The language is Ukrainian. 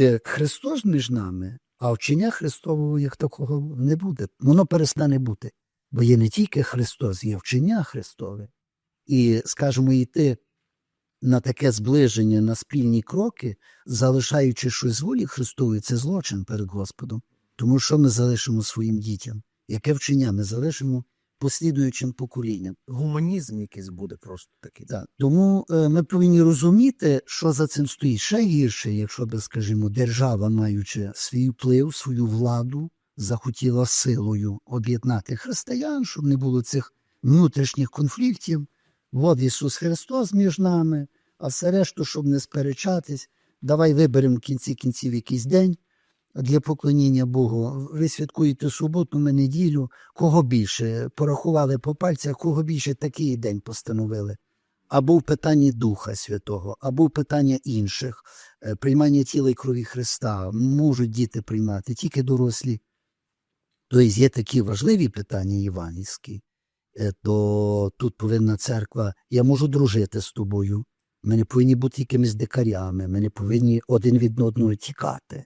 буде Христос між нами, а вчення Христового як такого не буде. Воно перестане бути. Бо є не тільки Христос, є вчення Христове. І, скажімо, йти на таке зближення, на спільні кроки, залишаючи щось з волі Христової, це злочин перед Господом. Тому що ми залишимо своїм дітям? Яке вчення ми залишимо послідуючим поколінням? Гуманізм якийсь буде просто такий. Так. Тому е, ми повинні розуміти, що за цим стоїть. Ще гірше, якщо би, скажімо, держава, маючи свій вплив, свою владу, захотіла силою об'єднати християн, щоб не було цих внутрішніх конфліктів. От Ісус Христос між нами, а все решту, щоб не сперечатись, давай виберемо в кінці кінців якийсь день для поклоніння Богу. Ви святкуєте суботу, ми неділю. Кого більше? Порахували по пальцях, кого більше такий день постановили. Або в питанні Духа Святого, або в питання інших, Е, приймання тіла і крові Христа. Можуть діти приймати, тільки дорослі. Тобто є такі важливі питання євангельські, е, то тут повинна церква, я можу дружити з тобою. Ми не повинні бути якимись дикарями, ми не повинні один від одного тікати.